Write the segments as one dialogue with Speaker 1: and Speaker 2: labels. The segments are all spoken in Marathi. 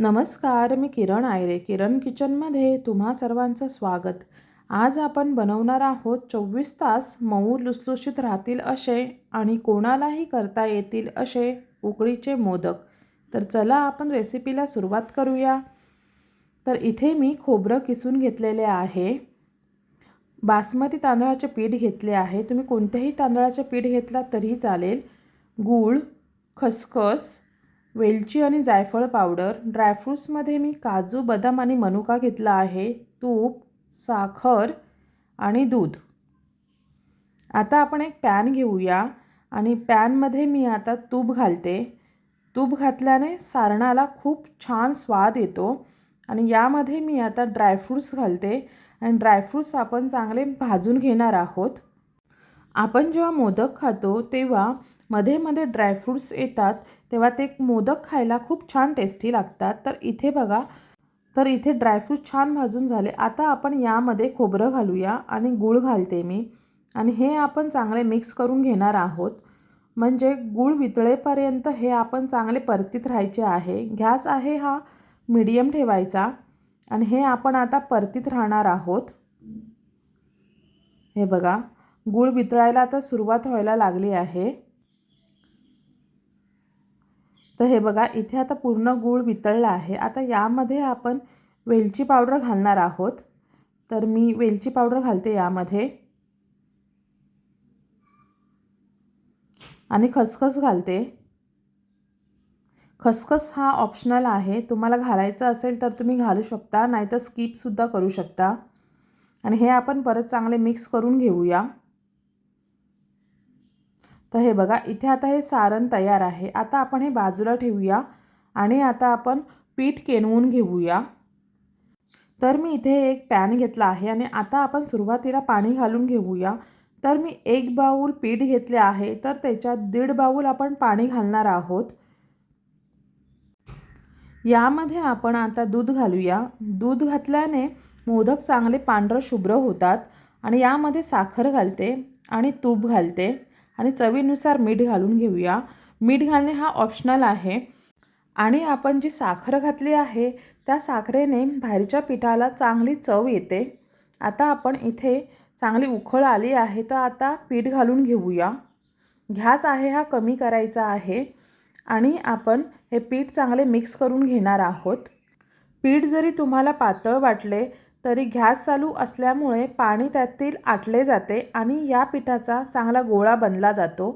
Speaker 1: नमस्कार मी किरण आयरे. किरण किचनमध्ये तुम्हा सर्वांचं स्वागत. आज आपण बनवणार आहोत चोवीस तास मऊ लुसलुशीत राहतील असे आणि कोणालाही करता येतील असे उकडीचे मोदक. तर चला आपण रेसिपीला सुरुवात करूया. तर इथे मी खोबरं किसून घेतलेले आहे. बासमती तांदळाचे पीठ घेतले आहे. तुम्ही कोणत्याही तांदळाचे पीठ घेतला तरी चालेल. गूळ खसखस वेलची आणि जायफळ पावडर. ड्रायफ्रूट्समध्ये मी काजू बदाम आणि मनुका घेतला आहे. तूप साखर आणि दूध. आता आपण एक पॅन घेऊया आणि पॅनमध्ये मी आता तूप घालते. तूप घातल्याने सारणाला खूप छान स्वाद येतो आणि यामध्ये मी आता ड्रायफ्रूट्स घालते आणि ड्रायफ्रूट्स आपण चांगले भाजून घेणार आहोत. आपण जेव्हा मोदक खातो तेव्हा मध्ये मध्ये ड्रायफ्रूट्स येतात तेव्हा ते मोदक खायला खूप छान टेस्टी लागतात. तर इथे बघा तर इथे ड्रायफ्रूट छान भाजून झाले. आता आपण यामध्ये खोबरं घालूया आणि गूळ घालते मी. आणि हे आपण चांगले मिक्स करून घेणार आहोत. म्हणजे गूळ वितळेपर्यंत हे आपण चांगले परतीत राहायचे आहे. गॅस आहे हा मीडियम ठेवायचा. आणि हे आपण आता परतीत राहणार आहोत. हे बघा गूळ वितळायला आता सुरुवात व्हायला लागली आहे. तर हे बघा इथे आता पूर्ण गूळ वितळला आहे. आता यामध्ये आपण वेलची पावडर घालणार आहोत. तर मी वेलची पावडर घालते यामध्ये. आणि खसखस घालते. खसखस हा ऑप्शनल आहे. तुम्हाला घालायचं असेल तर तुम्ही घालू शकता नाहीतर स्किपसुद्धा करू शकता. आणि हे आपण परत चांगले मिक्स करून घेऊया. तर हे बघा इथे आता हे सारण तयार आहे. आता आपण हे बाजूला ठेवूया आणि आता आपण पीठ केनवून घेऊया. तर मी इथे एक पॅन घेतला आहे आणि आता आपण सुरुवातीला पाणी घालून घेऊया. तर मी एक बाऊल पीठ घेतले आहे तर त्याच्यात दीड बाऊल आपण पाणी घालणार आहोत. यामध्ये आपण आता दूध घालूया. दूध घातल्याने मोदक चांगले पांढरं शुभ्र होतात आणि यामध्ये साखर घालते आणि तूप घालते. आणि चवीनुसार मीठ घालून घेऊया. मीठ घालणे हा ऑप्शनल आहे. आणि आपण जी साखर घातली आहे त्या साखरेने बाहेरच्या पिठाला चांगली चव येते. आता आपण इथे चांगली उखळ आली आहे तर आता पीठ घालून घेऊया. घ्यास आहे हा कमी करायचा आहे. आणि आपण हे पीठ चांगले मिक्स करून घेणार आहोत. पीठ जरी तुम्हाला पातळ वाटले तरी गॅस चालू असल्यामुळे पाणी त्यातील आटले जाते आणि या पिठाचा चांगला गोळा बनला जातो.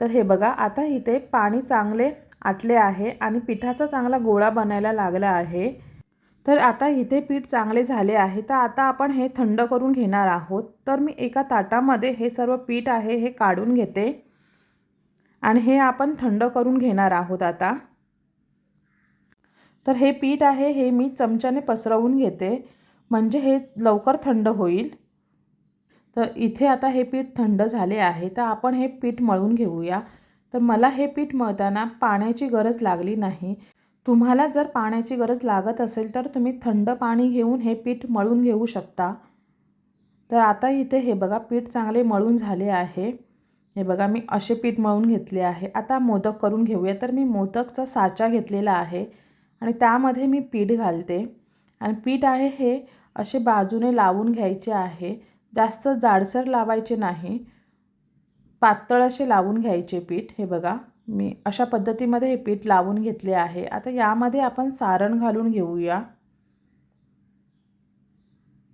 Speaker 1: तर हे बघा आता इथे पाणी चांगले आटले आहे आणि पिठाचा चांगला गोळा बनायला लागला आहे. तर आता इथे पीठ चांगले झाले आहे. तर आता आपण हे थंड करून घेणार आहोत. तर मी एका ताटामध्ये हे सर्व पीठ आहे हे काढून घेते. आणि हे आपण थंड करून घेणार आहोत आता. तर हे पीठ आहे हे मी चमच्याने पसरवून घेते. म्हणजे हे लवकर थंड होईल. तर इथे आता हे पीठ थंड झाले आहे. तर आपण हे पीठ मळून घेऊया. तर मला हे पीठ मळताना पाण्याची गरज लागली नाही. तुम्हाला जर पाण्याची गरज लागत असेल तर तुम्ही थंड पाणी घेऊन हे पीठ मळून घेऊ शकता. तर आता इथे हे बघा पीठ चांगले मळून झाले आहे. हे बघा मी असे पीठ मळून घेतले आहे. आता मोदक करून घेऊया. तर मी मोदकचा साचा घेतलेला आहे. आणि त्यामध्ये मी पीठ घालते. आणि पीठ आहे हे असे बाजूने लावून घ्यायचे आहे. जास्त जाडसर लावायचे नाही. पातळ असे लावून घ्यायचे पीठ. हे बघा मी अशा पद्धतीमध्ये हे पीठ लावून घेतले आहे. आता यामध्ये आपण सारण घालून घेऊया.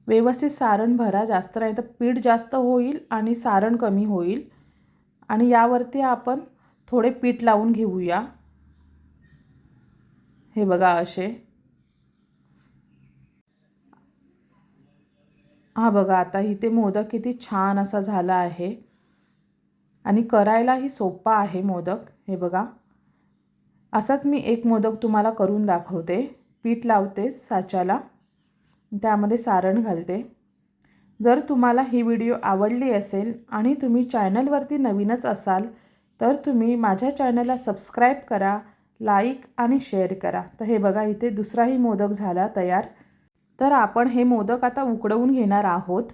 Speaker 1: व्यवस्थित सारण भरा जास्त नाही तर पीठ जास्त होईल आणि सारण कमी होईल. आणि यावरती आपण थोडे पीठ लावून घेऊया. हे बघा असे. हा बघा आता इथे मोदक किती छान असा झाला आहे. आणि करायलाही सोपा आहे मोदक हे बघा. असाच मी एक मोदक तुम्हाला करून दाखवते. पीठ लावते साच्याला त्यामध्ये सारण घालते. जर तुम्हाला ही व्हिडिओ आवडली असेल आणि तुम्ही चॅनलवरती नवीनच असाल तर तुम्ही माझ्या चॅनलला सबस्क्राईब करा लाईक आणि शेअर करा. तर हे बघा इथे दुसराही मोदक झाला तयार. तर आपण हे मोदक आता उकडवून घेणार आहोत.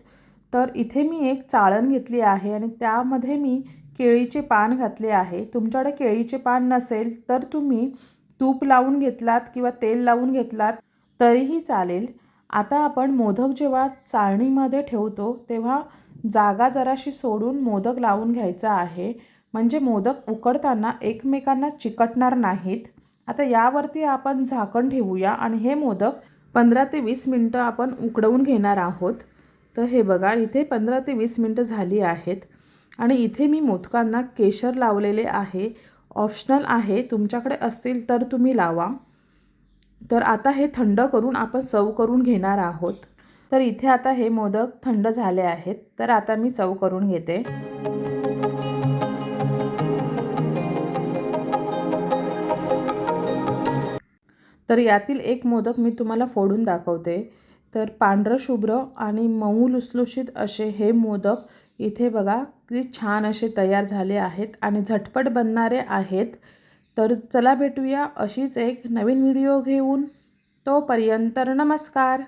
Speaker 1: तर इथे मी एक चाळण घेतली आहे आणि त्यामध्ये मी केळीचे पान घातले आहे. तुमच्याकडे केळीचे पान नसेल तर तुम्ही तूप लावून घेतलात किंवा तेल लावून घेतलात तरीही चालेल. आता आपण मोदक जेव्हा चाळणीमध्ये ठेवतो तेव्हा जागा जराशी सोडून मोदक लावून घ्यायचा आहे. म्हणजे मोदक उकडताना एकमेकांना चिकटणार नाहीत. आता यावरती आपण झाकण ठेवूया आणि हे मोदक पंधरा ते वीस मिनटं आपण उकडवून घेणार आहोत. तर हे बघा इथे पंधरा ते वीस मिनटं झाली आहेत. आणि इथे मी मोदकांना केशर लावलेले आहे. ऑप्शनल आहे तुमच्याकडे असतील तर तुम्ही लावा. तर आता हे थंड करून आपण सर्व करून घेणार आहोत. तर इथे आता हे मोदक थंड झाले आहेत. तर आता मी सर्व करून घेते. तर यातील एक मोदक मी तुम्हाला फोडून दाखवते. तर पांढरं शुभ्र आणि मऊ लुसलुशीत असे हे मोदक इथे बघा किती छान असे तयार झाले आहेत आणि झटपट बनणारे आहेत. तर चला भेटूया अशीच एक नवीन व्हिडिओ घेऊन. तोपर्यंत नमस्कार.